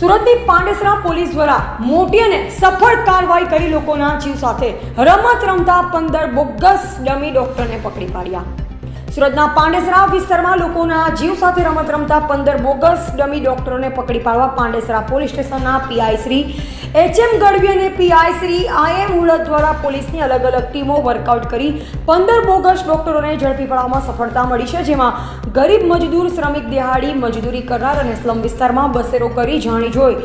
સુરતની પાંડેસરા પોલીસ દ્વારા મોટી અને સફળ કાર્યવાહી કરી લોકોના જીવ સાથે. રમત રમતા પંદર બોગસ ડમી ડોક્ટરને પકડી પાડ્યા. સુરતના પાંડેસરા વિસ્તારમાં લોકોના જીવ સાથે રમત રમતા પંદર બોગસ ડમી ડોક્ટરોને પકડી પાડવા પાંડેસરા પોલીસ સ્ટેશનના PI Shri H M Gadhvi અને પીઆઈ શ્રી આઈએમ એમ દ્વારા પોલીસની અલગ અલગ ટીમો વર્કઆઉટ કરી પંદર બોગસ ડોક્ટરોને ઝડપી પાડવામાં સફળતા મળી છે, જેમાં ગરીબ મજદૂર, શ્રમિક દિહાડી, મજદૂરી કરનાર અને સ્લમ વિસ્તારમાં બસેરો કરી જાણી જોઈ.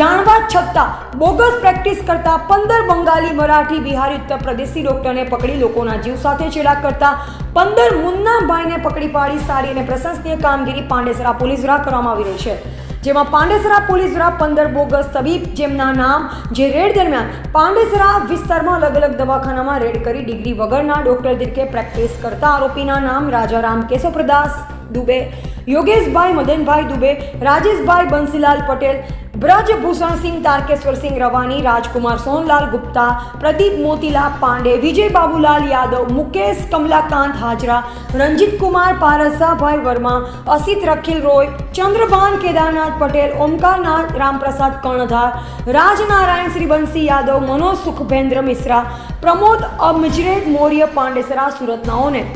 જાણવા છતાં બોગસ પ્રેક્ટિસ કરતા પંદર બંગાળી, મરાઠી, બિહારી ઉત્તર પ્રદેશી ડોક્ટરને પકડી લોકોના જીવ સાથે છેડા કરતા પંદર મુન્નાભાઈને પકડી પાડી સારી અને પ્રશંસનીય કામગીરી પાંડેસરા પોલીસ દ્વારા કરવામાં આવી રહી છે. જેમાં પાંડેસરા પોલીસ દ્વારા પંદર બોગસ તબીબ જેમના નામ જે રેડ દરમિયાન પાંડેસરા વિસ્તારમાં અલગ અલગ દવાખાનામાં રેડ કરી ડિગ્રી વગરના ડોક્ટર તરીકે પ્રેક્ટિસ કરતા આરોપીના નામ રાજારામ કેશવપ્રદાસ દુબે, યોગેશભાઈ મદનભાઈ દુબે, રાજેશભાઈ બંસીલાલ પટેલ બ્રજભૂષણસિંહ તારકેશ્વરસિંહ રવાની, રાજકુમાર સોનલાલ ગુપ્તા, પ્રદીપ મોતીલાલ પાંડે, વિજય બાબુલાલ યાદવ, મુકેશ કમલાકાંત હાજરા રંજીતકુમાર પારસાભાઈ વર્મા, અસિત રખિલ રોય, ચંદ્રભાન કેદારનાથ પટેલ, ઓમકારનાથ રામપ્રસાદ કર્ણધાર, રાજનારાયણ શ્રીવંશી યાદવ, મનોજ સુખભેન્દ્ર મિશ્રા, પ્રમોદ અમજરેદ મૌર્ય પાંડેસરા સુરતનાઓને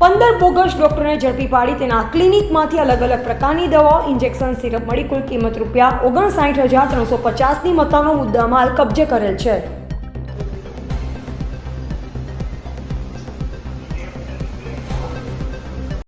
પંદર બોગસ ડોક્ટરને ઝડપી પાડી તેના ક્લિનિકમાંથી અલગ અલગ પ્રકારની દવાઓ, ઇન્જેક્શન, સિરપ મળી કુલ કિંમત રૂપિયા ઓગણસાઠ હજાર ત્રણસો પચાસની મતાનો મુદ્દામાલ કબજે કરેલ છે.